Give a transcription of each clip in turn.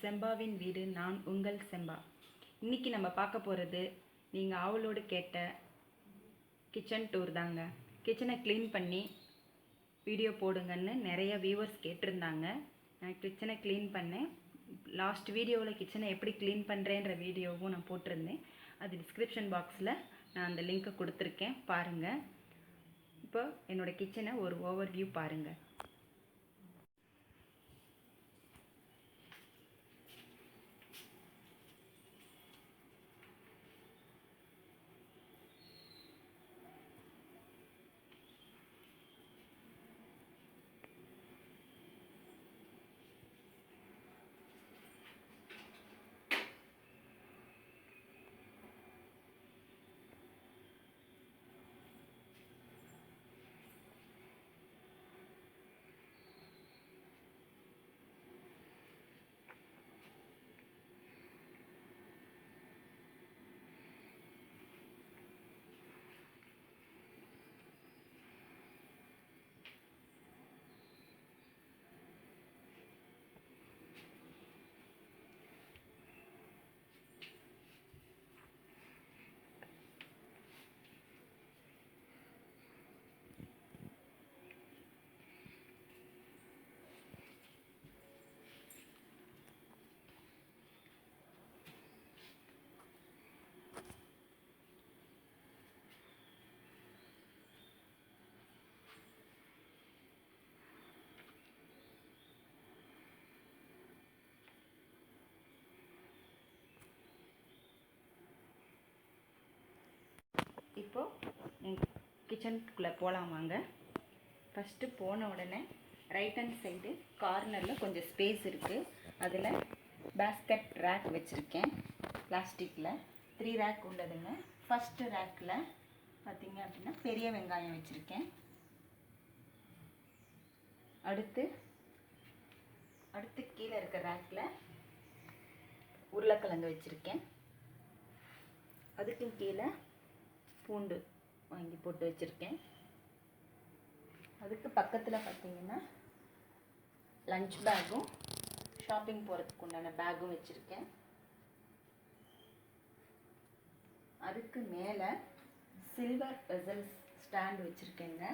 செம்பாவின் வீடு நான் உங்கள் செம்பா. இன்றைக்கி நம்ம பார்க்க போகிறது நீங்கள் ஆவலோடு கேட்ட கிச்சன் டூர் தாங்க. கிச்சனை க்ளீன் பண்ணி வீடியோ போடுங்கன்னு நிறைய வியூவர்ஸ் கேட்டிருந்தாங்க. நான் கிச்சனை க்ளீன் பண்ணேன். லாஸ்ட் வீடியோவில் கிச்சனை எப்படி க்ளீன் பண்ணுறேன்ற வீடியோவும் நான் போட்டிருந்தேன். அது டிஸ்கிரிப்ஷன் பாக்ஸில் நான் அந்த லிங்க்கை கொடுத்துருக்கேன். பாருங்கள் இப்போ என்னோடய கிச்சனை ஒரு ஓவர் வியூ பாருங்கள் இப்போது கிச்சனுக்குள்ளே போகலாம் வாங்க. ஃபஸ்ட்டு போன உடனே ரைட் ஹேண்ட் சைடு கார்னரில் கொஞ்சம் ஸ்பேஸ் இருக்குது அதில் பேஸ்கட் ரேக் வச்சுருக்கேன். பிளாஸ்டிக்கில் த்ரீ ரேக் உள்ளதுங்க. ஃபஸ்ட்டு ரேக்கில் பார்த்தீங்க அப்படின்னா பெரிய வெங்காயம் வச்சுருக்கேன். அடுத்து அடுத்து கீழே இருக்க ரேக்கில் உருளைக்கிழங்கு வச்சுருக்கேன். அதுக்கு கீழே பூண்டு வாங்கி போட்டு வச்சுருக்கேன். அதுக்கு பக்கத்தில் பார்த்தீங்கன்னா லஞ்ச் பேக்கும் ஷாப்பிங் போகிறதுக்கு உண்டான பேக்கும் வச்சுருக்கேன். அதுக்கு மேலே சில்வர் வெசல்ஸ் ஸ்டாண்ட் வச்சுருக்கேங்க.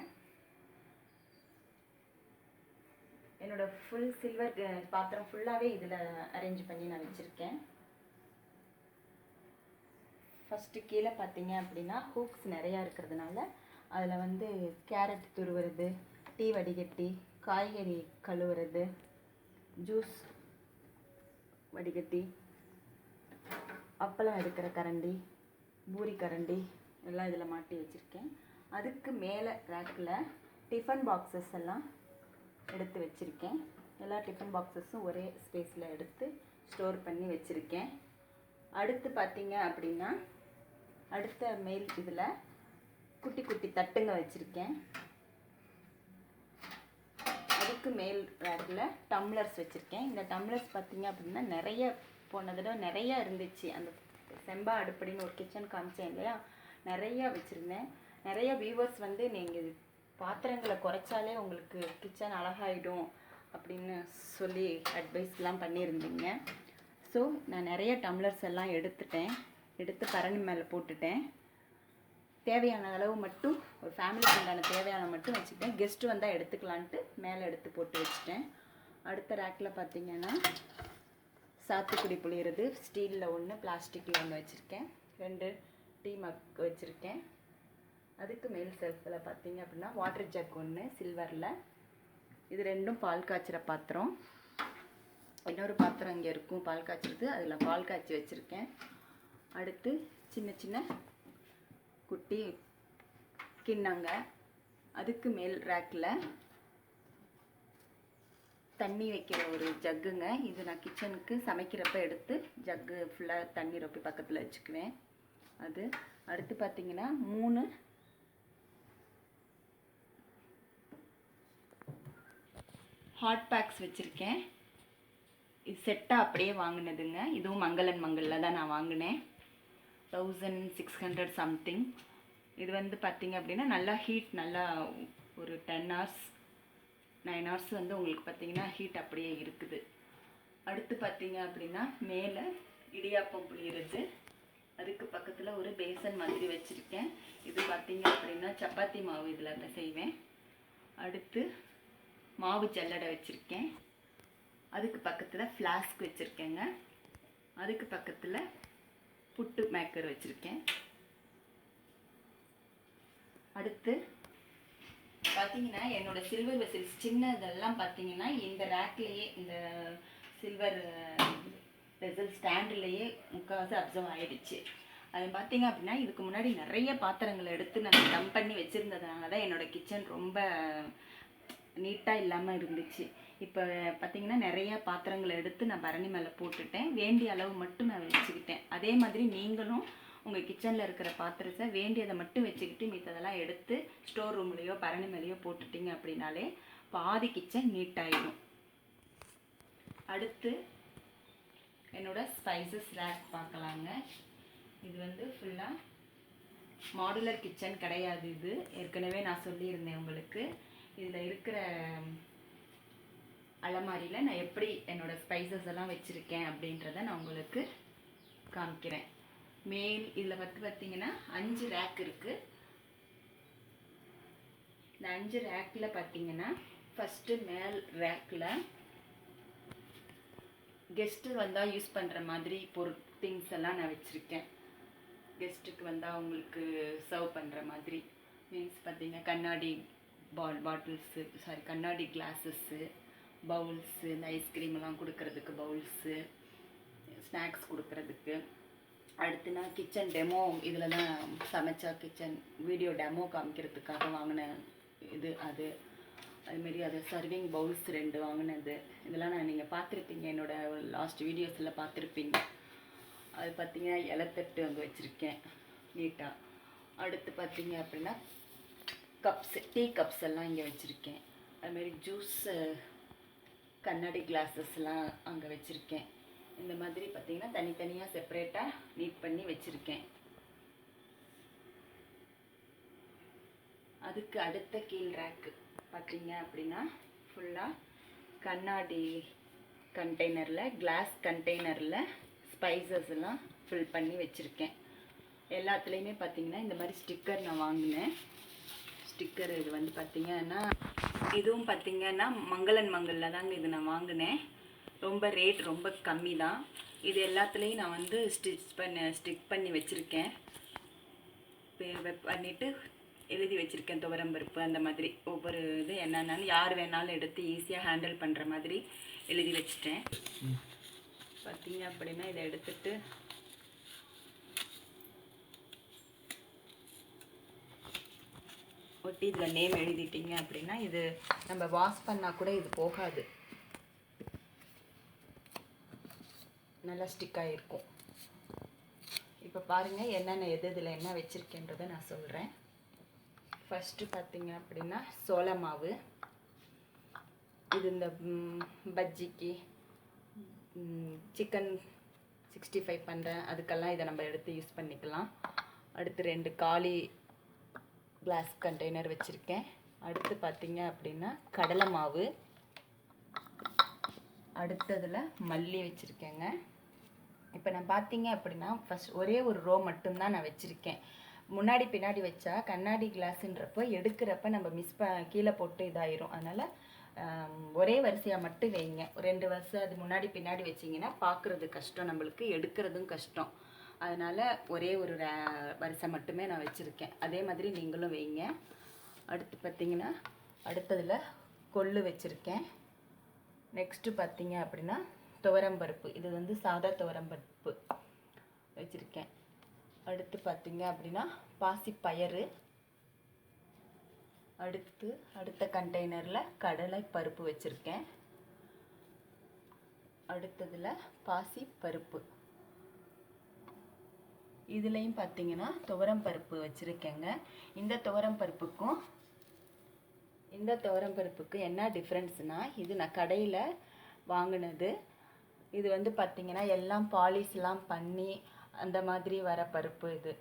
என்னோட ஃபுல் சில்வர் பாத்திரம் ஃபுல்லாகவே இதில் அரேஞ்ச் பண்ணி நான் வச்சுருக்கேன். ஃபஸ்ட்டு கீழே பார்த்தீங்க அப்படின்னா ஹூக்ஸ் நிறையா இருக்கிறதுனால அதில் வந்து கேரட் துருவுறது டீ வடிகட்டி காய்கறி கழுவுறது ஜூஸ் வடிகட்டி அப்பளம் எடுக்கிற கரண்டி பூரி கரண்டி எல்லாம் இதில் மாட்டி வச்சுருக்கேன். அதுக்கு மேலே ரேக்கில் டிஃபன் பாக்ஸஸ் எல்லாம் எடுத்து வச்சுருக்கேன். எல்லா டிஃபன் பாக்ஸஸும் ஒரே ஸ்பேஸில் எடுத்து ஸ்டோர் பண்ணி வச்சுருக்கேன். அடுத்து பார்த்தீங்க அப்படின்னா அடுத்த மெயில் இதில் குட்டி குட்டி தட்டுங்க வச்சுருக்கேன். அதுக்கு மேல் ரேக்கில் டம்ளர்ஸ் வச்சுருக்கேன். இந்த டம்ளர்ஸ் பார்த்தீங்க அப்படின்னா நிறைய போன தடவை நிறையா இருந்துச்சு. அந்த செம்பா அடுப்படின்னு ஒரு கிச்சன் காமிச்சேன் இல்லையா? நிறையா வச்சுருந்தேன். நிறைய வியூவர்ஸ் வந்து நீங்கள் பாத்திரங்களை குறைச்சாலே உங்களுக்கு கிச்சன் அழகாயிடும் அப்படின்னு சொல்லி அட்வைஸ்லாம் பண்ணியிருந்தீங்க. ஸோ நான் நிறைய டம்ளர்ஸ் எல்லாம் எடுத்துட்டேன். எடுத்து பரணி மேலே போட்டுட்டேன். தேவையான அளவு மட்டும் ஒரு ஃபேமிலிக்கு உண்டான தேவையான மட்டும் வச்சுக்கிட்டேன். கெஸ்ட்டு வந்தால் எடுத்துக்கலான்ட்டு மேலே எடுத்து போட்டு வச்சுட்டேன். அடுத்த ரேக்கில் பார்த்தீங்கன்னா சாத்துக்குடி புளியறது ஸ்டீலில் ஒன்று பிளாஸ்டிக்கில் ஒன்று வச்சுருக்கேன். ரெண்டு டீ மக் வச்சுருக்கேன். அதுக்கு மேல் செல்ஃபில் பார்த்தீங்க அப்படின்னா வாட்டர் ஜக் ஒன்று சில்வரில் இது ரெண்டும் பால் காய்ச்சிற பாத்திரம். இன்னொரு பாத்திரம் இங்கே இருக்கும் பால் காய்ச்சிறது. அதில் பால் காய்ச்சி வச்சுருக்கேன். அடுத்து சின்ன சின்ன குட்டி கிண்ணங்க. அதுக்கு மேல் ரேக்கில் தண்ணி வைக்கிற ஒரு ஜக்குங்க. இது நான் கிச்சனுக்கு சமைக்கிறப்ப எடுத்து ஜக்கு ஃபுல்லாக தண்ணி ரொப்பி பக்கத்தில் வச்சுக்குவேன். அது அடுத்து பார்த்தீங்கன்னா மூணு ஹாட் பேக்ஸ் வச்சுருக்கேன். இது செட்டாக அப்படியே வாங்கினதுங்க. இதுவும் மங்களன் மங்களில் தான் நான் வாங்கினேன். தௌசண்ட் சிக்ஸ் ஹண்ட்ரட் சம்திங் இது வந்து பார்த்தீங்க அப்படின்னா நல்லா ஹீட் நல்லா ஒரு டென் ஹவர்ஸ் நைன் ஹவர்ஸ் வந்து உங்களுக்கு பார்த்தீங்கன்னா ஹீட் அப்படியே இருக்குது. அடுத்து பார்த்தீங்க அப்படின்னா மேலே இடியாப்பம் புளியறது. அதுக்கு பக்கத்தில் ஒரு பேசன் மாதிரி வச்சுருக்கேன். இது பார்த்தீங்க அப்படின்னா சப்பாத்தி மாவு இதில் நான் செய்வேன். அடுத்து மாவு ஜல்லடை வச்சுருக்கேன். அதுக்கு பக்கத்தில் ஃப்ளாஸ்க் வச்சுருக்கேங்க. அதுக்கு பக்கத்தில் புட்டு மேக்கர் வச்சுருக்கேன். அடுத்து பார்த்தீங்கன்னா என்னோட சில்வர் வெசில்ஸ் சின்னதெல்லாம் பார்த்தீங்கன்னா இந்த ரேக்லேயே இந்த சில்வர் வெசல் ஸ்டாண்டுலேயே முக்கால்வாசி அப்சர்வ் ஆகிடுச்சு அது பார்த்தீங்க அப்படின்னா இதுக்கு முன்னாடி நிறைய பாத்திரங்களை எடுத்து நான் டம்ப் பண்ணி வச்சுருந்ததுனால தான் என்னோட கிச்சன் ரொம்ப நீட்டாக இல்லாமல் இருந்துச்சு. இப்போ பார்த்தீங்கன்னா நிறைய பாத்திரங்களை எடுத்து நான் பரணி மேலே போட்டுட்டேன். வேண்டிய அளவு மட்டும் நான் வச்சுக்கிட்டேன். அதே மாதிரி நீங்களும் உங்கள் கிச்சனில் இருக்கிற பாத்திரத்தை வேண்டியதை மட்டும் வச்சுக்கிட்டு மித்ததெல்லாம் எடுத்து ஸ்டோர் ரூம்லேயோ பரணி மேலேயோ போட்டுட்டீங்க அப்படின்னாலே பாதி கிச்சன் நீட்டாயிடும் அடுத்து என்னோட ஸ்பைசஸ் ரேக் பார்க்கலாங்க. இது வந்து ஃபுல்லாக மாடுலர் கிச்சன் கிடையாது இது. ஏற்கனவே நான் சொல்லியிருந்தேன் உங்களுக்கு. இதில் இருக்கிற அலமாரியில் நான் எப்படி என்னோட ஸ்பைசஸ் எல்லாம் வச்சுருக்கேன் அப்படின்றத நான் உங்களுக்கு காமிக்கிறேன். மேல் இதில் வந்து பார்த்தீங்கன்னா அஞ்சு ரேக் இருக்குது இந்த அஞ்சு ரேக்கில் பார்த்தீங்கன்னா ஃபஸ்ட்டு மேல் ரேக்கில் கெஸ்ட்டு வந்தால் யூஸ் பண்ணுற மாதிரி பொரு திங்ஸ் எல்லாம் நான் வச்சுருக்கேன். கெஸ்ட்டுக்கு வந்தால் அவங்களுக்கு சர்வ் பண்ணுற மாதிரி. மீன்ஸ் பார்த்தீங்கன்னா கண்ணாடி பால் பாட்டில்ஸு சாரி கண்ணாடி கிளாஸஸ்ஸு பவுல்ஸு இந்த ஐஸ்கிரீம்லாம் கொடுக்கறதுக்கு பவுல்ஸு ஸ்நாக்ஸ் கொடுக்கறதுக்கு. அடுத்து நான் கிச்சன் டெமோ இதில் தான் சமைச்சா கிச்சன் வீடியோ டெமோ காமிக்கிறதுக்காக வாங்கின இது அது. அதுமாரி அது சர்விங் பவுல்ஸ் ரெண்டு வாங்கினது. இதெல்லாம் நான் நீங்கள் பார்த்துருப்பீங்க என்னோட லாஸ்ட் வீடியோஸில் பார்த்துருப்பீங்க. அது பார்த்தீங்கன்னா இலத்தட்டு வந்து வச்சுருக்கேன் நீட்டாக அடுத்து பார்த்தீங்க அப்படின்னா கப்ஸ் டீ கப்ஸ் எல்லாம் இங்கே வச்சுருக்கேன். அதுமாரி ஜூஸ் கண்ணாடி கிளாஸஸ்லாம் அங்கே வச்சுருக்கேன். இந்த மாதிரி பார்த்திங்கன்னா தனித்தனியாக செப்பரேட்டாக நீட் பண்ணி வச்சுருக்கேன். அதுக்கு அடுத்த கீழ் ரேக்கு பார்த்தீங்க அப்படின்னா ஃபுல்லாக கண்ணாடி கண்டெய்னரில் கிளாஸ் கண்டெய்னரில் ஸ்பைசஸ் எல்லாம் ஃபில் பண்ணி வச்சுருக்கேன். எல்லாத்துலேயுமே பார்த்தீங்கன்னா இந்த மாதிரி ஸ்டிக்கர் நான் வாங்கினேன். ஸ்டிக்கர் இது வந்து பார்த்தீங்கன்னா இதுவும் பார்த்தீங்கன்னா மங்களன் மங்கலில் தாங்க இது நான் வாங்கினேன். ரொம்ப ரேட் ரொம்ப கம்மி தான் இது எல்லாத்துலேயும் நான் வந்து ஸ்டிச் பண்ண ஸ்டிக் பண்ணி வச்சுருக்கேன். பண்ணிவிட்டு எழுதி வச்சுருக்கேன் துவரம்பருப்பு அந்த மாதிரி. ஒவ்வொரு இது என்னென்னு யார் வேணாலும் எடுத்து ஈஸியாக ஹேண்டில் பண்ணுற மாதிரி எழுதி வச்சுட்டேன். பார்த்தீங்க அப்படின்னா இதை எடுத்துட்டு ஒட்டி இதில் நேம் எழுதிட்டீங்க அப்படின்னா இது நம்ம வாஷ் பண்ணால் கூட இது போகாது. நல்லா ஸ்டிக்காக இருக்கும் இப்போ பாருங்கள் என்னென்ன எது இதில் என்ன வச்சுருக்கேன்றதை நான் சொல்கிறேன் ஃபஸ்ட்டு பார்த்தீங்க அப்படின்னா சோள மாவு. இது இந்த பஜ்ஜிக்கு சிக்கன் சிக்ஸ்டி ஃபைவ் பண்ணுறேன் அதுக்கெல்லாம் இதை நம்ம எடுத்து யூஸ் பண்ணிக்கலாம். அடுத்து ரெண்டு காலி கிளாஸ் கண்டெய்னர் வச்சுருக்கேன். அடுத்து பார்த்தீங்க அப்படின்னா கடலை மாவு. அடுத்ததில் மல்லி வச்சுருக்கேங்க. இப்போ நான் பார்த்தீங்க அப்படின்னா ஃபஸ்ட் ஒரே ஒரு ரோ மட்டும்தான் நான் வச்சுருக்கேன். முன்னாடி பின்னாடி வச்சா கண்ணாடி கிளாஸுன்றப்போ எடுக்கிறப்ப நம்ம மிஸ் ப கீழே போட்டு இதாயிரும். அதனால் ஒரே வரிசையாக மட்டும் வைங்க. ரெண்டு வருஷம் அது முன்னாடி பின்னாடி வச்சிங்கன்னா பார்க்குறது கஷ்டம் நம்மளுக்கு எடுக்கிறதும் கஷ்டம். அதனால் ஒரே ஒரு ரே- வரிசை மட்டுமே நான் வச்சுருக்கேன். அதே மாதிரி நீங்களும் வைங்க. அடுத்து பார்த்தீங்கன்னா அடுத்ததில் கொள்ளு வச்சுருக்கேன். நெக்ஸ்ட்டு பார்த்தீங்க அப்படின்னா துவரம்பருப்பு இது வந்து சாதா துவரம்பருப்பு வச்சுருக்கேன். அடுத்து பார்த்தீங்க அப்படின்னா பாசிப்பயறு. அடுத்து அடுத்த கண்டெய்னரில் கடலை பருப்பு வச்சுருக்கேன். அடுத்ததில் பாசி பருப்பு இதுலேயும் பார்த்தீங்கன்னா துவரம் பருப்பு வச்சுருக்கேங்க. இந்த துவரம் பருப்புக்கும் இந்த துவரம் பருப்புக்கு என்ன டிஃப்ரென்ஸ்னால் இது நான் கடையில் வாங்கினது. இது வந்து பார்த்திங்கன்னா எல்லாம் பாலிஷ்லாம் பண்ணி அந்த மாதிரி வர பருப்பு இது.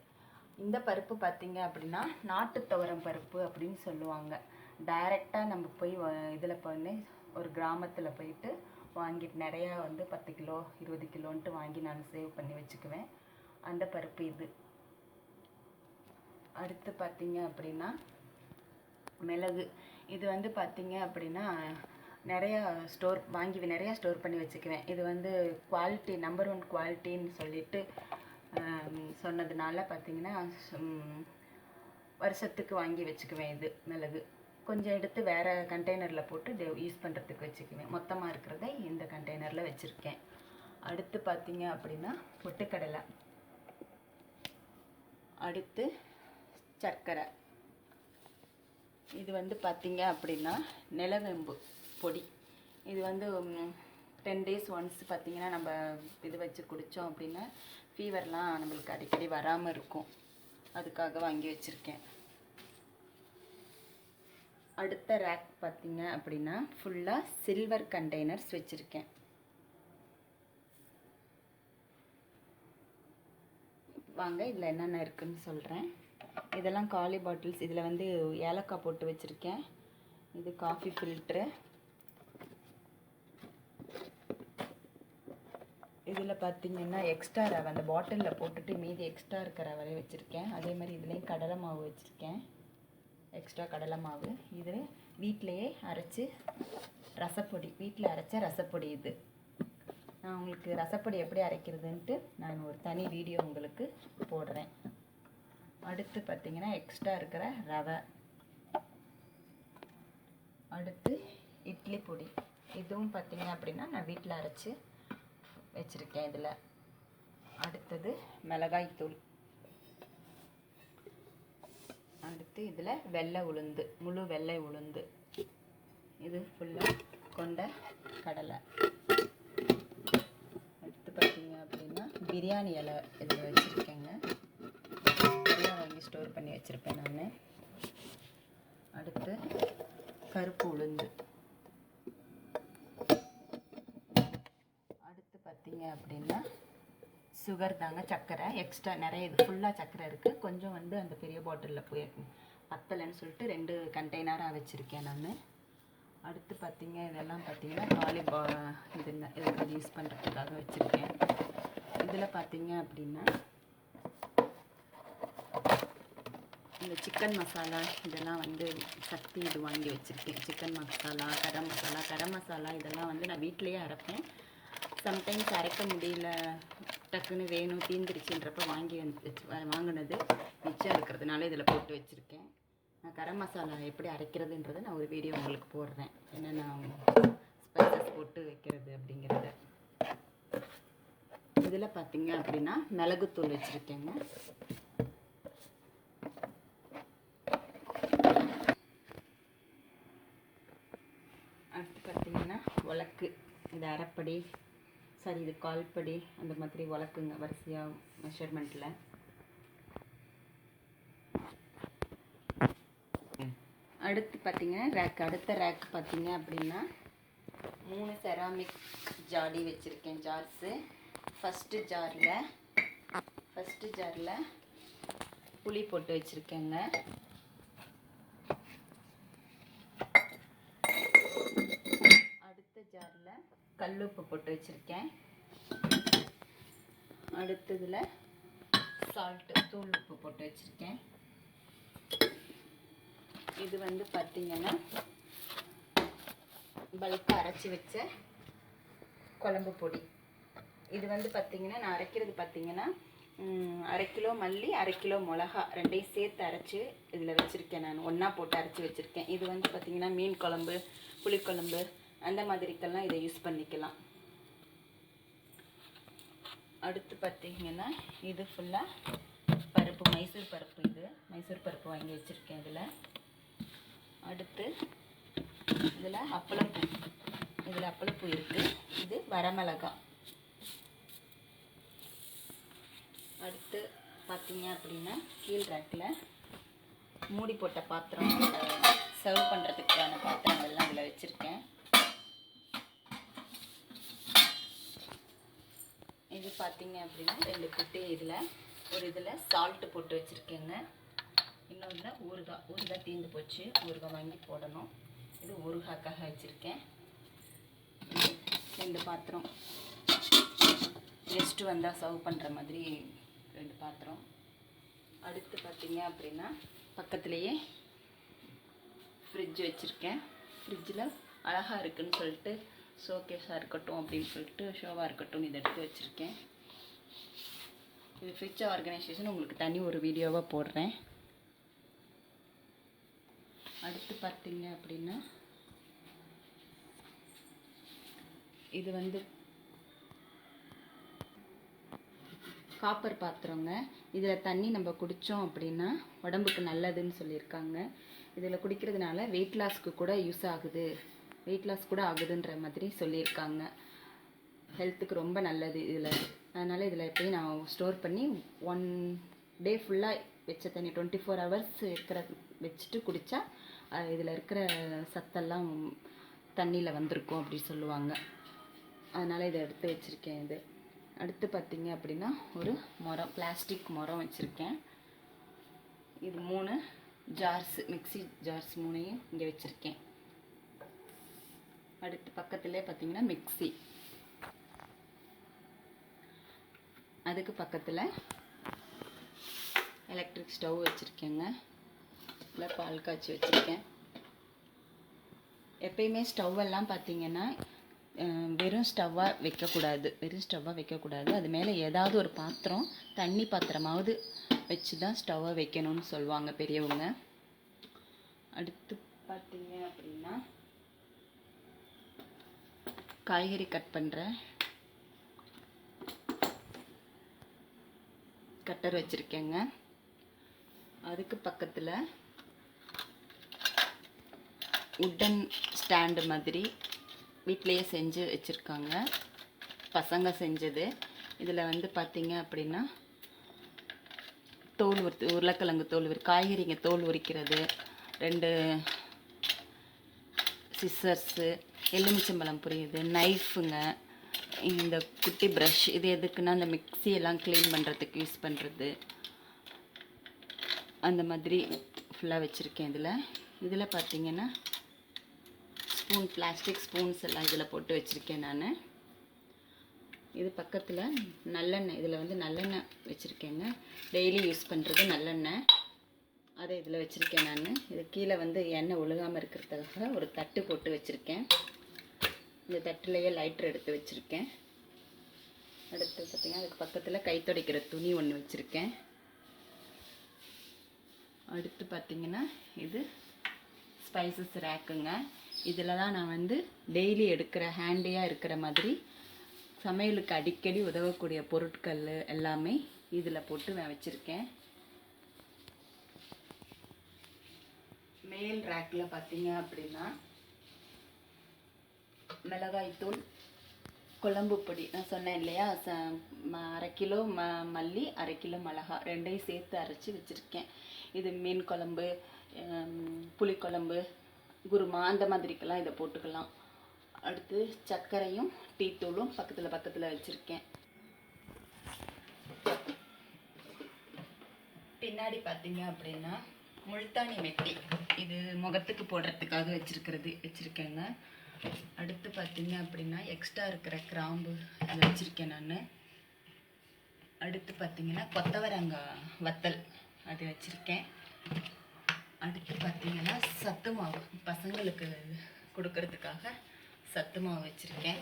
இந்த பருப்பு பார்த்திங்க அப்படின்னா நாட்டு துவரம் பருப்பு அப்படின்னு சொல்லுவாங்க. டைரெக்டாக நம்ம போய் இதில் பண்ணி ஒரு கிராமத்தில் போயிட்டு வாங்கிட்டு நிறையா வந்து பத்து கிலோ இருபது கிலோன்ட்டு வாங்கி நான் சேவ் பண்ணி வச்சுக்குவேன். அந்த பருப்பு இது. அடுத்து பார்த்தீங்க அப்படின்னா மிளகு. இது வந்து பார்த்தீங்க அப்படின்னா நிறையா ஸ்டோர் வாங்கி நிறையா ஸ்டோர் பண்ணி வச்சுக்குவேன் இது வந்து குவாலிட்டி நம்பர் ஒன் குவாலிட்டின்னு சொல்லிட்டு சொன்னதுனால பார்த்தீங்கன்னா வருஷத்துக்கு வாங்கி வச்சுக்குவேன் இது மிளகு. கொஞ்சம் எடுத்து வேறு கண்டெய்னரில் போட்டு யூஸ் பண்ணுறதுக்கு வச்சுக்குவேன். மொத்தமாக இருக்கிறத இந்த கண்டெய்னரில் வச்சுருக்கேன். அடுத்து பார்த்தீங்க அப்படின்னா பொட்டுக்கடலை. அடுத்து சர்க்கரை. இது வந்து பார்த்தீங்க அப்படின்னா நிலவேம்பு பொடி. இது வந்து டென் டேஸ் ஒன்ஸ் பார்த்தீங்கன்னா நம்ம இது வச்சு குடித்தோம் அப்படின்னா ஃபீவர்லாம் நம்மளுக்கு அடிக்கடி வராமல் இருக்கும். அதுக்காக வாங்கி வச்சுருக்கேன். அடுத்த ரேக் பார்த்தீங்க அப்படின்னா ஃபுல்லாக சில்வர் கண்டெய்னர்ஸ் வச்சுருக்கேன். வாங்க இதில் என்னென்ன இருக்குன்னு சொல்கிறேன் இதெல்லாம் காலி பாட்டில்ஸ். இதில் வந்து ஏலக்காய் போட்டு வச்சுருக்கேன். இது காஃபி ஃபில்ட்ரு. இதில் பார்த்தீங்கன்னா எக்ஸ்ட்ரா ரவை. அந்த பாட்டிலில் போட்டுட்டு மீதி எக்ஸ்ட்ரா இருக்கிற ரவை வச்சுருக்கேன். அதே மாதிரி இதுலேயும் கடலை மாவு வச்சுருக்கேன். எக்ஸ்ட்ரா கடலை மாவு. இது வீட்டிலையே அரைச்சி ரசப்பொடி. வீட்டில் அரைச்ச ரசப்பொடி இது. நான் உங்களுக்கு ரசப்பொடி எப்படி அரைக்கிறதுன்ட்டு நான் ஒரு தனி வீடியோ உங்களுக்கு போடுறேன். அடுத்து பார்த்தீங்கன்னா எக்ஸ்ட்ரா இருக்கிற ரவை. அடுத்து இட்லி பொடி. இதுவும் பார்த்தீங்க அப்படின்னா நான் வீட்டில் அரைச்சி வச்சுருக்கேன் இதில். அடுத்தது மிளகாய் தூள். அடுத்து இதில் வெள்ளை உளுந்து முழு வெள்ளை உளுந்து. இது ஃபுல்லாக கொண்ட கடலை. பார்த்தீங்க அப்படின்னா பிரியாணி இலை இதில் வச்சுருக்கேங்க. வாங்கி ஸ்டோர் பண்ணி வச்சுருப்பேன் நான். அடுத்து கருப்பு உளுந்து. அடுத்து பார்த்தீங்க அப்படின்னா சுகர் தாங்க சர்க்கரை. எக்ஸ்ட்ரா நிறைய இது ஃபுல்லாக சர்க்கரை இருக்குது கொஞ்சம் வந்து அந்த பெரிய பாட்டிலில் போய் பத்தலைன்னு சொல்லிட்டு ரெண்டு கண்டெய்னராக வச்சுருக்கேன் நான். அடுத்து பார்த்தீங்க இதெல்லாம் பார்த்தீங்கன்னா காலி பா இது என்ன- இதுக்கு யூஸ் பண்ணுறதுக்காக வச்சுருக்கேன். இதில் பார்த்தீங்க அப்படின்னா இந்த சிக்கன் மசாலா இதெல்லாம் வந்து சக்தி இது வாங்கி வச்சுருக்கேன். சிக்கன் மசாலா கரம் மசாலா கரம் மசாலா இதெல்லாம் வந்து நான் வீட்டிலேயே அரைப்பேன். சம்டைம்ஸ் அரைக்க முடியல டக்குன்னு வேணும் தீந்துருச்சுன்றப்ப வாங்கி வந்து வச்சு வாங்கினது மிச்சம் இருக்கிறதுனால இதில் போட்டு வச்சுருக்கேன். கரம் மசாலா எப்படி அரைக்கிறதுன்றதை நான் ஒரு வீடியோ உங்களுக்கு போடுறேன். என்னென்ன ஸ்பைசஸ் போட்டு வைக்கிறது அப்படிங்கிறத. இதில் பார்த்தீங்க அப்படின்னா மிளகுத்தூள் வச்சுருக்கேங்க. அடுத்து பார்த்தீங்கன்னா உலக்கு. இது அரைப்படி சாரி இது கால்படி அந்த மாதிரி உலக்குங்க வரிசையாக மெஷர்மெண்ட்டில் அடுத்து பார்த்தீங்கன்னா ரேக் அடுத்த ரேக் பார்த்தீங்க அப்படின்னா மூணு செராமிக் ஜாடி வச்சுருக்கேன் ஜார்ஸு ஃபஸ்ட்டு ஜாரில் ஃபஸ்ட்டு ஜாரில் புளி போட்டு வச்சுருக்கேங்க. அடுத்த ஜாரில் கல்லுப்பு போட்டு வச்சுருக்கேன். அடுத்ததில் சால்ட்டு தூள் உப்பு போட்டு வச்சுருக்கேன். இது வந்து பார்த்திங்கன்னா பல்காக அரைச்சி வச்ச குழம்பு பொடி. இது வந்து பார்த்திங்கன்னா நான் அரைக்கிறது பார்த்திங்கன்னா அரை கிலோ மல்லி அரை கிலோ மிளகா ரெண்டையும் சேர்த்து அரைச்சி இதில் வச்சுருக்கேன் நான். ஒன்றா போட்டு அரைச்சி வச்சுருக்கேன். இது வந்து பார்த்திங்கன்னா மீன் குழம்பு புளிக்குழம்பு அந்த மாதிரிக்கெல்லாம் இதை யூஸ் பண்ணிக்கலாம். அடுத்து பார்த்தீங்கன்னா இது ஃபுல்லாக பருப்பு மைசூர் பருப்பு இது. மைசூர் பருப்பு வாங்கி வச்சுருக்கேன் இதில். அடுத்து இதில் அப்பளப்பூ. இதில் அப்பளப்பூ இருக்குது இது வரமிளகா. அடுத்து பார்த்தீங்க அப்படின்னா கீழ் ரேக்கில் மூடி போட்ட பாத்திரம் சர்வ் பண்ணுறதுக்கான பாத்திரங்கள்லாம் இதில் வச்சுருக்கேன். இது பார்த்தீங்க அப்படின்னா ரெண்டு குட்டி இதில் ஒரு இதில் சால்ட்டு போட்டு வச்சுருக்கேங்க. இன்னொன்று ஊறுகாய் ஊறுகாய் தீர்ந்து போச்சு. ஊறுகாய் வாங்கி போடணும். இது ஊறுகாய்க்காக வச்சுருக்கேன். ரெண்டு பாத்திரம். கெஸ்ட்டு வந்தால் சர்வ் பண்ணுற மாதிரி ரெண்டு பாத்திரம். அடுத்து பார்த்தீங்க அப்படின்னா பக்கத்துலேயே ஃப்ரிட்ஜ் வச்சுருக்கேன். ஃப்ரிட்ஜில் அழகாக இருக்குன்னு சொல்லிட்டு ஷோகேஸாக இருக்கட்டும் அப்படின்னு சொல்லிட்டு ஷோவாக இருக்கட்டும் இதை எடுத்து வச்சுருக்கேன். இது ஃப்ரிட்ஜ் ஆர்கனைசேஷன் உங்களுக்கு தனி ஒரு வீடியோவாக போடுறேன். அடுத்து பார்த்தீங்க அப்படின்னா இது வந்து காப்பர் பாத்திரங்க. இதில் தண்ணி நம்ம குடித்தோம் அப்படின்னா உடம்புக்கு நல்லதுன்னு சொல்லியிருக்காங்க. இதில் குடிக்கிறதுனால வெயிட் லாஸ்க்கு கூட யூஸ் ஆகுது. வெயிட் லாஸ் கூட ஆகுதுன்ற மாதிரி சொல்லியிருக்காங்க. ஹெல்த்துக்கு ரொம்ப நல்லது இதில். அதனால் இதில் எப்பயும் நான் ஸ்டோர் பண்ணி ஒன் டே ஃபுல்லாக வச்ச தண்ணி டுவெண்ட்டி ஃபோர் ஹவர்ஸ் இருக்கிற வச்சுட்டு குடித்தா இதில் இருக்கிற சத்தெல்லாம் தண்ணியில் வந்திருக்கும் அப்படி சொல்லுவாங்க. அதனால் இதை எடுத்து வச்சுருக்கேன் இது. அடுத்து பார்த்தீங்க அப்படின்னா ஒரு மரம் பிளாஸ்டிக் மரம் வச்சுருக்கேன். இது மூணு ஜார்ஸ் மிக்ஸி ஜார்ஸ் மூணையும் இங்கே வச்சுருக்கேன். அடுத்து பக்கத்துலேயே பார்த்தீங்கன்னா மிக்ஸி அதுக்கு பக்கத்தில் எலக்ட்ரிக் ஸ்டவ் வச்சுருக்கேங்க. இல்லை பால் காய்ச்சி வச்சுருக்கேன். எப்பயுமே ஸ்டவ்வெல்லாம் பார்த்திங்கன்னா பார்த்தீங்கன்னா வெறும் ஸ்டவ்வாக வைக்கக்கூடாது. வெறும் ஸ்டவ்வாக வைக்கக்கூடாது. அது மேலே ஏதாவது ஒரு பாத்திரம் தண்ணி பாத்திரமாவது வச்சு தான் ஸ்டவ்வை வைக்கணும்னு சொல்லுவாங்க பெரியவங்க. அடுத்து பார்த்தீங்க அப்படின்னா காய்கறி கட் பண்ணுற கட்டர் வச்சுருக்கேங்க. அதுக்கு பக்கத்தில் உட்டன் ஸ்டாண்டு மாதிரி வீட்டிலையே செஞ்சு வச்சுருக்காங்க. பசங்க செஞ்சது. இதில் வந்து பார்த்திங்க அப்படின்னா தோல் உரி உருளைக்கிழங்கு தோல் உரி காய்கறிங்க தோல் உரிக்கிறது. ரெண்டு சிஸ்ஸர்ஸு எலுமிச்சம்பழம் புரியுது நைஃபுங்க இந்த குட்டி ப்ரஷ் இது எதுக்குன்னா அந்த மிக்ஸி எல்லாம் க்ளீன் பண்ணுறதுக்கு யூஸ் பண்ணுறது அந்த மாதிரி ஃபுல்லாக வச்சுருக்கேன் இதில். இதில் பார்த்தீங்கன்னா ஸ்பூன் பிளாஸ்டிக் ஸ்பூன்ஸ் எல்லாம் இதில் போட்டு வச்சுருக்கேன் நான். இது பக்கத்தில் நல்லெண்ணெய் இதில் வந்து நல்லெண்ணெய் வச்சுருக்கேங்க. டெய்லி யூஸ் பண்ணுறது நல்லெண்ணெய். அதை இதில் வச்சுருக்கேன் நான். இது கீழே வந்து எண்ணெய் ஒழுகாமல் இருக்கிறதுக்காக ஒரு தட்டு போட்டு வச்சுருக்கேன். இந்த தட்டுலேயே லைட்டர் எடுத்து வச்சுருக்கேன். அடுத்து பார்த்தீங்கன்னா அதுக்கு பக்கத்தில் கை துடைக்கிற துணி ஒன்று வச்சுருக்கேன். அடுத்து பார்த்தீங்கன்னா இது ஸ்பைசஸ் ரேக்குங்க இதில் தான் நான் வந்து டெய்லி எடுக்கிற ஹேண்டியாக இருக்கிற மாதிரி சமையலுக்கு அடிக்கடி உதவக்கூடிய பொருட்கள் எல்லாமே இதில் போட்டு நான் வச்சுருக்கேன். மேல் ரேக்கில் பார்த்தீங்க அப்படின்னா மிளகாய்த்தூள் குழம்பு பொடி. நான் சொன்னேன் இல்லையா? ச ம- அரை கிலோ ம மல்லி அரை கிலோ மிளகா ரெண்டையும் சேர்த்து அரைச்சி வச்சுருக்கேன். இது மீன் குழம்பு புளிக்குழம்பு குருமா அந்த மாதிரிக்கெல்லாம் இதை போட்டுக்கலாம். அடுத்து சர்க்கரையும் டீத்தூளும் பக்கத்தில் பக்கத்தில் வச்சுருக்கேன். பின்னாடி பார்த்தீங்க அப்படின்னா முழுத்தாணி மெட்டி இது முகத்துக்கு போடுறதுக்காக வச்சிருக்கிறது வச்சுருக்கேங்க. அடுத்து பார்த்தீங்க அப்படின்னா எக்ஸ்ட்ரா இருக்கிற கிராம்பு அதை வச்சுருக்கேன் நான். அடுத்து பார்த்தீங்கன்னா கொத்தவரங்காய் வத்தல் அது வச்சுருக்கேன். அடுத்து பார்த்தீங்கன்னா சத்து மாவு பசங்களுக்கு கொடுக்கறதுக்காக சத்து மாவு வச்சுருக்கேன்.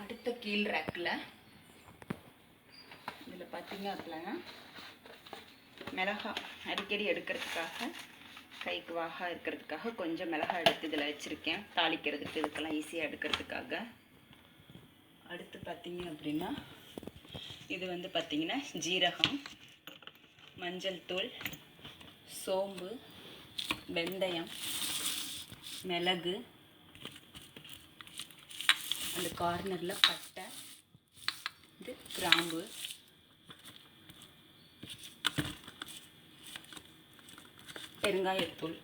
அடுத்த கீழ் ரேக்கில் இதில் பார்த்தீங்க அப்படின்னா மிளகா அடிக்கடி எடுக்கிறதுக்காக கைக்கு வாகா இருக்கிறதுக்காக கொஞ்சம் மிளகா எடுத்து இதில் வச்சுருக்கேன். தாளிக்கிறதுக்கு இதுக்கெல்லாம் ஈஸியாக எடுக்கிறதுக்காக. அடுத்து பார்த்தீங்க அப்படின்னா இது வந்து பார்த்தீங்கன்னா ஜீரகம். மஞ்சள் தூள் சோம்பு வெந்தயம் மிளகு அந்த கார்னரில் பட்டை இது கிராம்பு. பெருங்காயத்தூள்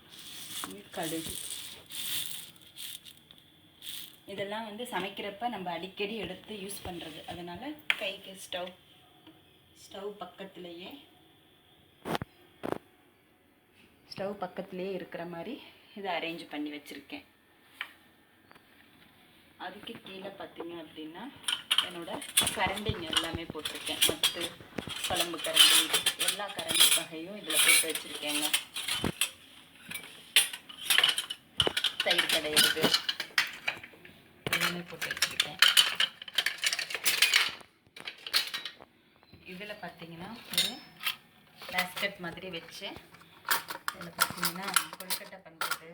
கடுகு. இதெல்லாம் வந்து சமைக்கிறப்ப நம்ம அடிக்கடி எடுத்து யூஸ் பண்ணுறது அதனால் கைக்கு ஸ்டவ் ஸ்டவ் பக்கத்துலேயே ஸ்டவ் பக்கத்துலேயே இருக்கிற மாதிரி இதை அரேஞ்ச் பண்ணி வச்சுருக்கேன். அதுக்கு கீழே பார்த்தீங்க அப்படின்னா என்னோடய கரண்டிங்க எல்லாமே போட்டிருக்கேன். மத்து குழம்பு கரண்டி எல்லா கரண்டி வகையும் இதில் போட்டு வச்சுருக்கேங்க. தயிர் கடையிறது எல்லாமே போட்டு வச்சுருக்கேன். இதில் பார்த்தீங்கன்னா ஒரு பேஸ்கட் மாதிரி வச்சு இதில் பார்த்தீங்கன்னா கொழுக்கட்டை பண்ணுறது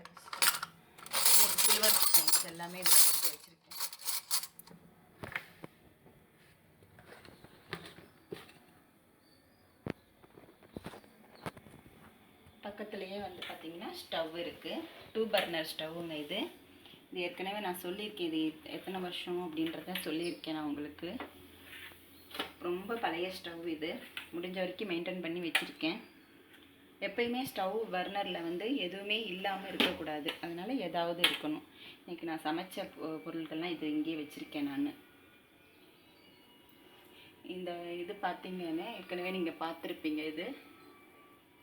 ஒரு சில்வர் ஸ்பூன்ஸ் எல்லாமே இதில் எடுத்து வச்சுருக்கேன். பக்கத்துலேயே வந்து பார்த்தீங்கன்னா ஸ்டவ் இருக்குது டூ பர்னர் ஸ்டவ்வுங்க இது. இது ஏற்கனவே நான் சொல்லியிருக்கேன். இது எத்தனை வருஷம் அப்படின்றத சொல்லியிருக்கேன் நான் உங்களுக்கு. ரொம்ப பழைய ஸ்டவ் இது. முடிஞ்ச வரைக்கும் மெயின்டைன் பண்ணி வச்சுருக்கேன். எப்பயுமே ஸ்டவ் பர்னரில் வந்து எதுவுமே இல்லாமல் இருக்கக்கூடாது. அதனால் ஏதாவது இருக்கணும். இன்றைக்கி நான் சமைச்ச பொ- பொருட்கள்லாம் இது இங்கேயே வச்சுருக்கேன் நான். இந்த இது பார்த்தீங்கன்னா ஏற்கனவே நீங்கள் பார்த்துருப்பீங்க இது.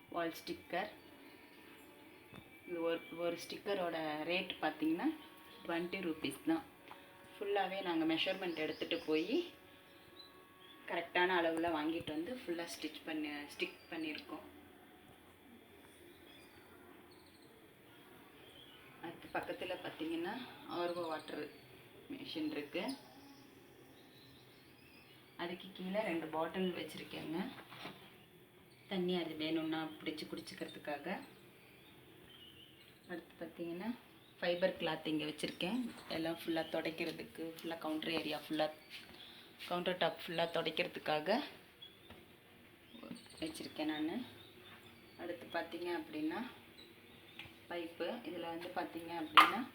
வால் ஸ்டிக்கர் இது ஒரு ஒரு ஸ்டிக்கரோட ரேட் பார்த்தீங்கன்னா டுவெண்ட்டி ருபீஸ் தான். ஃபுல்லாகவே நாங்கள் மெஷர்மெண்ட் எடுத்துகிட்டு போய் கரெக்டான அளவில் வாங்கிட்டு வந்து ஃபுல்லாக ஸ்டிச் பண்ணி ஸ்டிக் பண்ணியிருக்கோம். பக்கத்தில் பார்த்தீங்கன்னா ஆர்வோ வாட்டர் மிஷின் இருக்குது அதுக்கு கீழே ரெண்டு பாட்டில் வச்சுருக்கேங்க. தண்ணி அது வேணும்னா பிடிச்சி குடிச்சிக்கிறதுக்காக. அடுத்து பார்த்தீங்கன்னா ஃபைபர் கிளாத் இங்கே வச்சுருக்கேன். எல்லாம் ஃபுல்லாக துடைக்கிறதுக்கு ஃபுல்லாக கவுண்டர் ஏரியா ஃபுல்லாக கவுண்டர் டாப் ஃபுல்லாக துடைக்கிறதுக்காக வச்சுருக்கேன் நான். அடுத்து பார்த்தீங்க அப்படின்னா பைப்பு. இதில் வந்து பார்த்தீங்க அப்படின்னா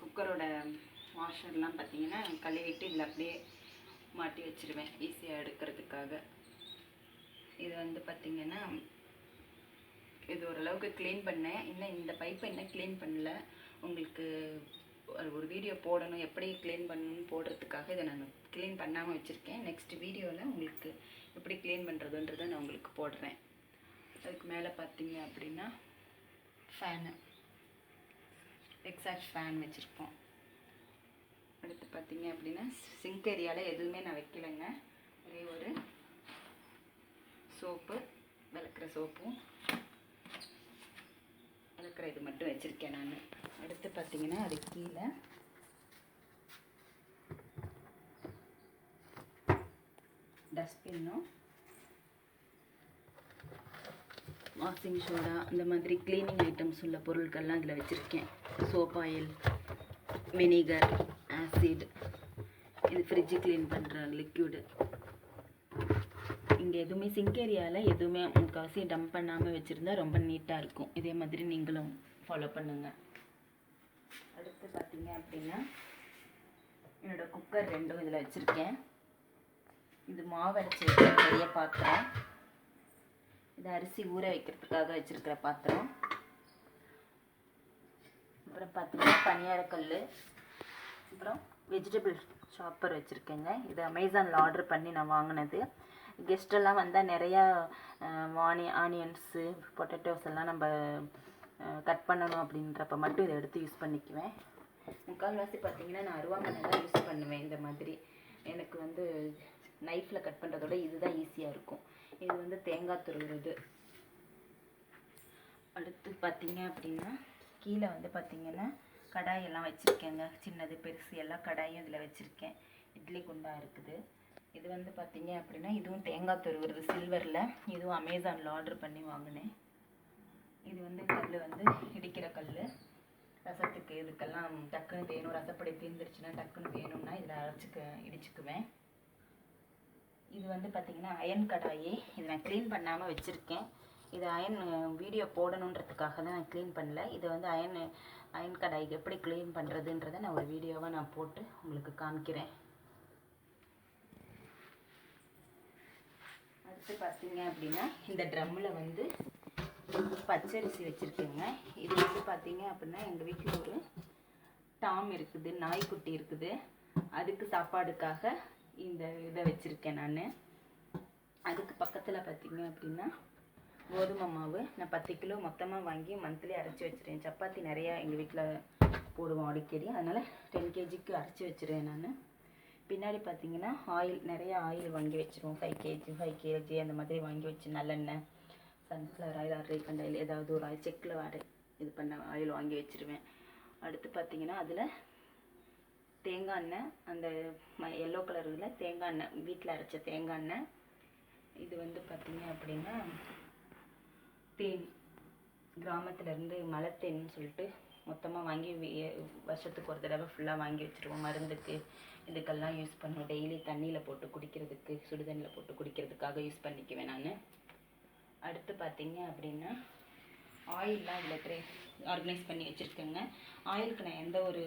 குக்கரோட வாஷர்லாம் பார்த்தீங்கன்னா கழுவிட்டு இதில் அப்படியே மாட்டி வச்சிருவேன் ஈஸியாக எடுக்கிறதுக்காக. இது வந்து பார்த்தீங்கன்னா இது ஓரளவுக்கு க்ளீன் பண்ணேன். இன்னும் இந்த பைப்பை இன்னும் க்ளீன் பண்ணல. உங்களுக்கு ஒரு- ஒரு வீடியோ போடணும் எப்படி க்ளீன் பண்ணணும்னு போடுறதுக்காக இதை நான் க்ளீன் பண்ணாமல் வச்சுருக்கேன். நெக்ஸ்ட் வீடியோவில் உங்களுக்கு எப்படி க்ளீன் பண்ணுறதுன்றதை நான் உங்களுக்கு போடுறேன். அதுக்கு மேலே பார்த்தீங்க அப்படின்னா ஃபேனு எக்ஸாக்ட் ஃபேன் வச்சுருக்கோம் அடுத்து பார்த்தீங்க அப்படின்னா சிங்க் ஏரியாவில் எதுவுமே நான் வைக்கலைங்க. ஒரே ஒரு சோப்பு விளக்குற சோப்பும் விளக்குற இது மட்டும் வச்சுருக்கேன் நான். அடுத்து பார்த்தீங்கன்னா அது கீழே. டஸ்ட்பின்னும் வாஷிங் சோடா அந்த மாதிரி க்ளீனிங் ஐட்டம்ஸ் உள்ள பொருட்கள்லாம் இதில் வச்சுருக்கேன். சோப் ஆயில் வினிகர் ஆசிட் இது ஃப்ரிட்ஜு க்ளீன் பண்ணுற லிக்யூடு இங்கே எதுவுமே சிங்க் ஏரியாவில் எதுவுமே முக்கால்வாசி டம்ப் பண்ணாமல் வச்சுருந்தா ரொம்ப நீட்டாக இருக்கும். இதே மாதிரி நீங்களும் ஃபாலோ பண்ணுங்கள் அடுத்து பார்த்தீங்க அப்படின்னா என்னோடய குக்கர் ரெண்டும் இதில் வச்சுருக்கேன். இது மாவு அரைச்சி வைக்கிற பெரிய பாத்திரம். இது அரிசி ஊற வைக்கிறதுக்காக வச்சுருக்கிற பாத்திரம். அப்புறம் பார்த்தீங்கன்னா பனியாரக்கல் அப்புறம் வெஜிடபிள் சாப்பர் வச்சுருக்கேங்க. இது அமேசானில் ஆர்டர் பண்ணி நான் வாங்கினது. கெஸ்டெல்லாம் வந்தால் நிறையா ஆனி ஆனியன்ஸு பொட்டேட்டோஸ் எல்லாம் நம்ம கட் பண்ணணும் அப்படின்றப்ப மட்டும் இதை எடுத்து யூஸ் பண்ணிக்குவேன். முக்கால்வாசி பார்த்தீங்கன்னா நான் அருவாமனை தான் யூஸ் பண்ணுவேன் இந்த மாதிரி. எனக்கு வந்து நைஃப்பில் கட் பண்ணுறதோட இதுதான் ஈஸியாக இருக்கும். இது வந்து தேங்காய் துருவுறது. அடுத்து பார்த்தீங்க அப்படின்னா கீழே வந்து பார்த்தீங்கன்னா கடாயெல்லாம் வச்சுருக்கேங்க. சின்னது பெருசு எல்லா கடாயும் இதில் வச்சுருக்கேன். இட்லி குண்டா இருக்குது. இது வந்து பார்த்தீங்க அப்படின்னா இதுவும் தேங்காய் துருவுறது சில்வரில். இதுவும் அமேசானில் ஆர்டர் பண்ணி வாங்கினேன். இது வந்து கல் வந்து இடிக்கிற கல். ரசத்துக்கு இதுக்கெல்லாம் டக்குன்னு வேணும். ரசப்படி தீர்ந்துருச்சுன்னா டக்குன்னு வேணும்னா இதில் அரைச்சிக்க இடிச்சுக்குவேன். இது வந்து பார்த்திங்கன்னா அயன் கடாயி. இதை நான் க்ளீன் பண்ணாமல் வச்சுருக்கேன். இது அயன் வீடியோ போடணுன்றதுக்காக தான் நான் க்ளீன் பண்ணல. இது வந்து அயன் அயன் கடாய்க்கு எப்படி க்ளீன் பண்ணுறதுன்றதை நான் ஒரு வீடியோவாக நான் போட்டு உங்களுக்கு காமிக்கிறேன். அடுத்து பார்த்தீங்க அப்படின்னா இந்த ட்ரம்மில் வந்து பச்சரிசி வச்சுருக்கேங்க. இது வந்து பார்த்தீங்க அப்படின்னா எங்கள் வீட்டில் ஒரு டாம் இருக்குது நாய்க்குட்டி இருக்குது. அதுக்கு சாப்பாடுக்காக இந்த இதை வச்சுருக்கேன் நான். அதுக்கு பக்கத்தில் பார்த்தீங்க அப்படின்னா கோதுமை மாவு. நான் பத்து கிலோ மொத்தமாக வாங்கி மந்த்லி அரைச்சி வச்சுருவேன். சப்பாத்தி நிறையா எங்கள் வீட்டில் போடுவோம் அடிக்கடி. அதனால் டென் கேஜிக்கு அரைச்சி வச்சுருவேன் நான். பின்னாடி பார்த்தீங்கன்னா ஆயில் நிறைய ஆயில் வாங்கி வச்சுருவோம். ஃபைவ் கேஜி ஃபைவ் கேஜி அந்த மாதிரி வாங்கி வச்சு நல்லெண்ணெய் சன்ஃப்ளவர் ஆயில் ரீஃபண்ட் ஆயில் ஏதாவது ஒரு ஆயில் செக்கில் வர இது பண்ண ஆயில் வாங்கி வச்சுருவேன். அடுத்து பார்த்தீங்கன்னா அதில் தேங்காய் எண்ணெய் அந்த எல்லோ கலரில் தேங்காய் எண்ணெய் வீட்டில் அரைச்ச தேங்காய் எண்ணெய். இது வந்து பார்த்திங்க அப்படின்னா தேன் கிராமத்துலேருந்து மலை தேன்னு சொல்லிட்டு மொத்தமாக வாங்கி வருஷத்துக்கு ஒரு தடவை ஃபுல்லாக வாங்கி வச்சுருவோம். மருந்துக்கு இதுக்கெல்லாம் யூஸ் பண்ணுவோம். டெய்லி தண்ணியில் போட்டு குடிக்கிறதுக்கு சுடுதண்ணியில் போட்டு குடிக்கிறதுக்காக யூஸ் பண்ணிக்குவேன் நான். அடுத்து பார்த்தீங்க அப்படின்னா ஆயிலெலாம் இதில் ட்ரே ஆர்கனைஸ் பண்ணி வச்சுருக்கேங்க. ஆயிலுக்கு நான் எந்த ஒரு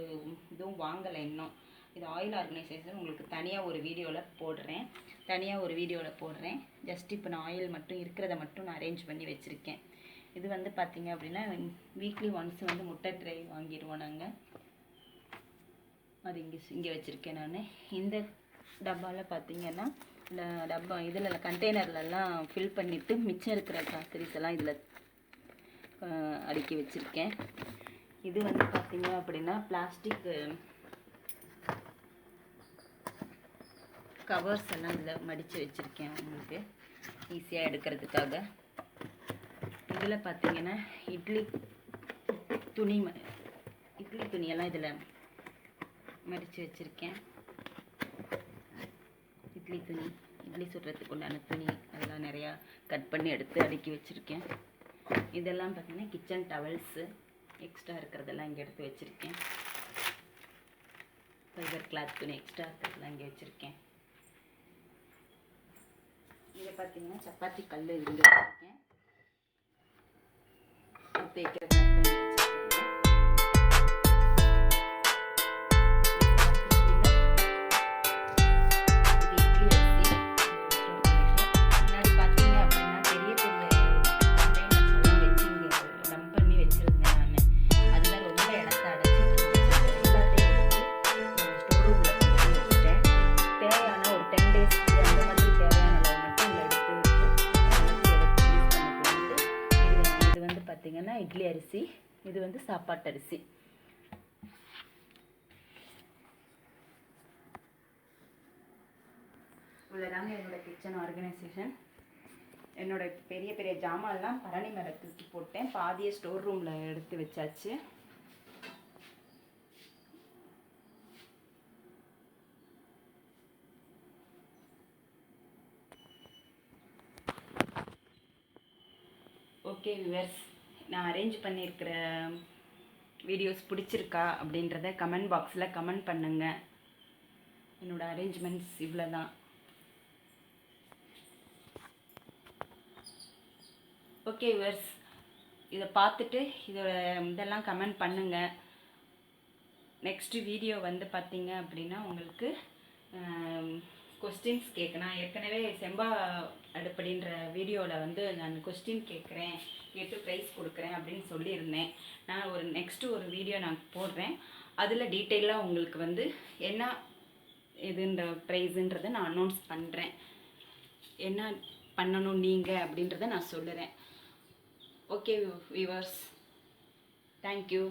இதுவும் வாங்கலை இன்னும். இது ஆயில் ஆர்கனைசேஷன் உங்களுக்கு தனியாக ஒரு வீடியோவில் போடுறேன். தனியாக ஒரு வீடியோவில் போடுறேன். ஜஸ்ட் இப்போ நான் ஆயில் மட்டும் இருக்கிறத மட்டும் நான் அரேஞ்ச் பண்ணி வச்சுருக்கேன். இது வந்து பார்த்தீங்க அப்படின்னா வீக்லி ஒன்ஸ் வந்து முட்டை ட்ரை வாங்கிடுவோம் நாங்கள் அது இங்கே இங்கே வச்சுருக்கேன் நான். இந்த டப்பாவில் பார்த்தீங்கன்னா இந்த டப்பா இதில் கண்டெய்னர்லலாம் ஃபில் பண்ணிவிட்டு மிச்சம் இருக்கிற காசரிஸ் எல்லாம் இதில் அடுக்கி வச்சுருக்கேன். இது வந்து பார்த்திங்க அப்படின்னா பிளாஸ்டிக் கவர்ஸ் எல்லாம் இதில் மடித்து வச்சுருக்கேன் உங்களுக்கு. ஈஸியாக எடுக்கிறதுக்காக. இதில் பார்த்திங்கன்னா இட்லி துணி ம- இட்லி துணியெல்லாம் இதில் மடித்து வச்சுருக்கேன். இட்லி துணி இட்லி சுடுறதுக்கு உண்டான துணி அதெல்லாம் நிறையா கட் பண்ணி எடுத்து அடுக்கி வச்சுருக்கேன். இதெல்லாம் பார்த்தீங்கன்னா கிச்சன் டவல்ஸு எக்ஸ்ட்ரா இருக்கிறதெல்லாம் இங்கே எடுத்து வச்சுருக்கேன். ஃபைபர் கிளாத் துணி எக்ஸ்ட்ரா இருக்கிறதெல்லாம் இங்கே வச்சுருக்கேன். இங்கே பார்த்தீங்கன்னா சப்பாத்தி கல் இங்கே வச்சுருக்கேன். தேய்க்கிற அரிசி இது வந்து சாப்பாட்டு அரிசி. இவ்வளோதாங்க என்னோட கிச்சன் ஆர்கனைசேஷன் என்னோட பெரிய பெரிய ஜாமான்லாம் பரணி மேலே தூக்கி போட்டேன். பாதியை ஸ்டோர் ரூமில் எடுத்து வச்சாச்சு. ஓகே விவர்ஸ் நான் அரேஞ்ச் பண்ணியிருக்கிற வீடியோஸ் பிடிச்சிருக்கா அப்படின்றத கமெண்ட் பாக்ஸில் கமெண்ட் பண்ணுங்க. என்னோட அரேஞ்ச்மெண்ட்ஸ் இவ்வளோ தான் ஓகே விவர்ஸ் இதை பார்த்துட்டு இதோட இதெல்லாம் கமெண்ட் பண்ணுங்க. நெக்ஸ்ட் வீடியோ வந்து பார்த்தீங்க அப்படின்னா உங்களுக்கு கொஸ்டின்ஸ் கேட்கணும். ஏற்கனவே செம்பா அடுப்படின்ற வீடியோவில் வந்து நான் கொஸ்டின் கேட்குறேன் கேட்டு ப்ரைஸ் கொடுக்குறேன் அப்படின்னு சொல்லியிருந்தேன். நான் ஒரு நெக்ஸ்ட் ஒரு வீடியோ நான் போடுறேன். அதில் டீட்டெயிலாக உங்களுக்கு வந்து என்ன இதுன்ற ப்ரைஸுன்றதை நான் அனௌன்ஸ் பண்ணுறேன் என்ன பண்ணணும் நீங்கள் அப்படின்றத நான் சொல்லுறேன். Okay viewers thank you